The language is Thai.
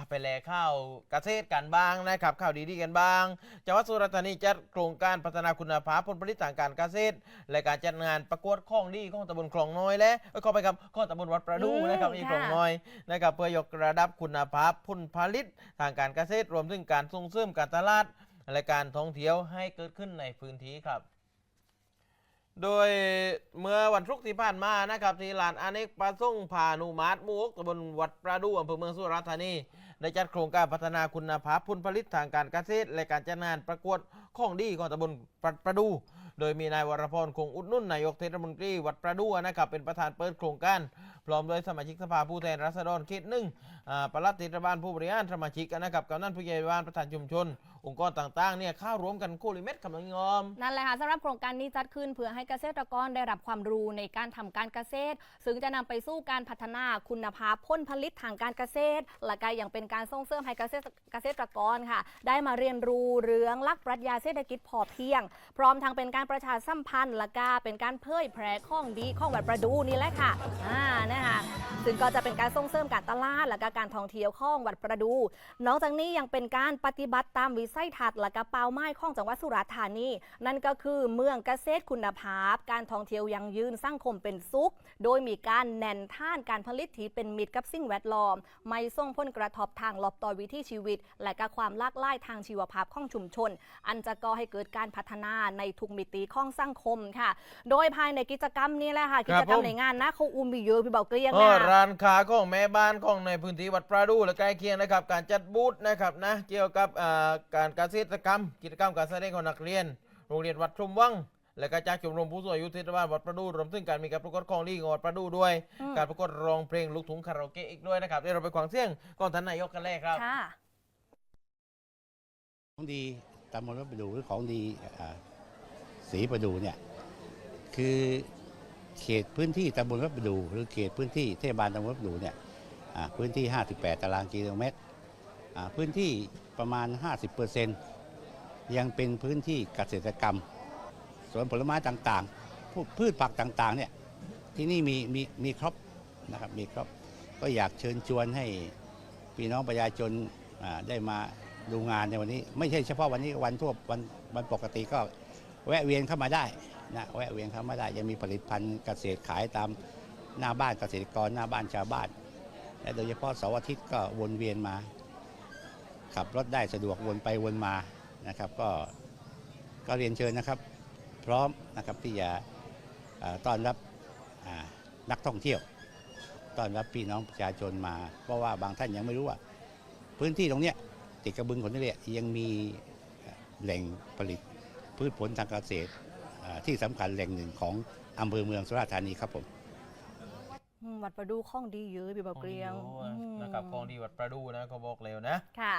อะไปแลข้าวเกษตรกันบ้างนะครับข้าวดีๆกันบ้างจังหวัดสุราษฎร์ธานีจัดโครงการพัฒนาคุณภาพผลผลิตทางการเกษตร และการจัดงานประกวดข้องดีของตำบลคลองน้อยและเอ้ยขอไปครับข้องตำบลวัดประดูอืมนะครับอีคลองน้อยนะครับเพื่อยกระดับคุณภาพผลผลิตทางการเกษตร รวมถึงการส่งเสริมการตลาด และการท่องเที่ยวให้เกิดขึ้นในพื้นที่ครับ โดยเมื่อวันศุกร์ที่ผ่านมานะครับที่ลานอเนกประสงค์พานุมาตมุกตำบลวัดประดูอำเภอเมืองสุราษฎร์ธานีได้จัดโครงการพัฒนาคุณภาพผลผลิตทางการเกษตร และการจัดงานประกวดของดีของตำบลประดู โดยมีนายวรพรคงอุดนุ่นนายกเทศมนตรีวัดประดูนะครับเป็นประธานเปิดโครงการ พร้อมด้วยสมาชิกสภาผู้แทนราษฎรเขตหนึ่งอ่าปลัดเทศบาลผู้บริหารสมาชิกนะครับกำนันผู้ใหญ่บ้านประธานชุมชน องค์กรต่างๆเนี่ยเข้าร่วมกันโคลิเม็ดคำนังยอม นั่นแหละค่ะสำหรับโครงการนี้จัดขึ้นเพื่อให้เกษตรกรได้รับความรู้ในการทำการเกษตร ซึ่งจะนำไปสู่การพัฒนาคุณภาพผลผลิตทางการเกษตรและก็ยังเป็นการส่งเสริมให้เกษตรเกษตรกรค่ะ ได้มาเรียนรู้เรื่องหลักปรัชญาเศรษฐกิจพอเพียง พร้อมทั้งเป็นการประชาสัมพันธ์ละก็เป็นการเผยแพร่ข้องดีข้องวัดประดูนี่แหละค่ะอ่านะคะซึ่งก็จะเป็นการส่งเสริมการตลาดและก็การท่องเที่ยวข้องวัดประดู นอกจากนี้ยังเป็นการปฏิบัติตามวิสัยทัศน์และกรเป๋าไม้ของจังหวัดสุราษฎร์ธานี นั่นก็คือเมืองเกษตรคุณภาพ การท่องเที่ยวยังยืนสร้างคมเป็นสุข โดยมีการแน่นท่านการผลิตที่เป็นมิตรกับสิ่งแวดล้อม ไม่ส่งผลกระทบทางลบต่อวิถีชีวิต และก็ความลากหลายทางชีวภาพของชุมชน อันจะก่อให้เกิดการพัฒนาในทุกมิติของสังคมค่ะ โดยภายในกิจกรรมนี้แหละค่ะคกิรับจกรรมผมในงานนะเขาอุ้มไปเยอะพี่เบาเกลียงเอนะอคะร้านค้าของแม่บ้านของในพื้นที่วัดประดูและใกล้เคียงนะครับ การจัดบูธนะครับนะเกี่ยวกับอ่าการเกษตรกรรม กิจกรรมการแสดงของนักเรียน โรงเรียนวัดชมวังและก็จากชมรมผู้สูงอายุเทศบาลวัดประดูรวมถึงการมีการประกวดของดีของวัดประดูด้วยอืมการประกวดร้องเพลงลูกทุ่งคาราโอเกะอีกด้วยนะครับเดี๋ยวเราไปขวางเสียงก่อนท่านนายกกันเลยครับค่ะของดีตำบลวัดประดูหรือของดีอ่า ศรีประดูเนี่ยคือเขตพื้นที่ตำบลวัดประดู หรือเขตพื้นที่เทศบาลตำบลวัดประดูเนี่ยพื้นที่ 58 ตารางกิโลเมตร พื้นที่ประมาณ 50%ยังเป็นพื้นที่เกษตรกรรม สวนผลไม้ต่างๆพวกพืชผักต่างๆเนี่ยที่นี่มีมีมีครบนะครับมีครบก็อยากเชิญชวนให้พี่น้องประชาชนได้มาดูงานในวันนี้ ไม่ใช่เฉพาะวันนี้วันทั่ววันวันปกติก็ แวะเวียนเข้ามาได้นะแวะเวียนเข้ามาได้ยังมีผลิตภัณฑ์เกษตรขายตามหน้าบ้านเกษตรกรหน้าบ้านชาวบ้านและโดยเฉพาะเสาร์อาทิตย์ก็วนเวียนมา ขับรถได้สะดวกวนไปวนมานะครับ ก็ก็เรียนเชิญนะครับ พร้อมนะครับที่จะต้อนรับนักท่องเที่ยวต้อนรับพี่น้องประชาชนมา เพราะว่าบางท่านยังไม่รู้ว่า พื้นที่ตรงเนี้ยติดกระบึงขนนี่ยังมีแหล่งผลิต พืชผลทางเกษตรเอ่อที่สำคัญแหล่งหนึ่งของอำเภอเมืองสุราษฎร์ธานีครับผมอืมวัดประดูข้องดีเยอะพี่เบาเกลียงของดีอืมนะครับของดีวัดประดูนะเขาบอกเร็วนะค่ะ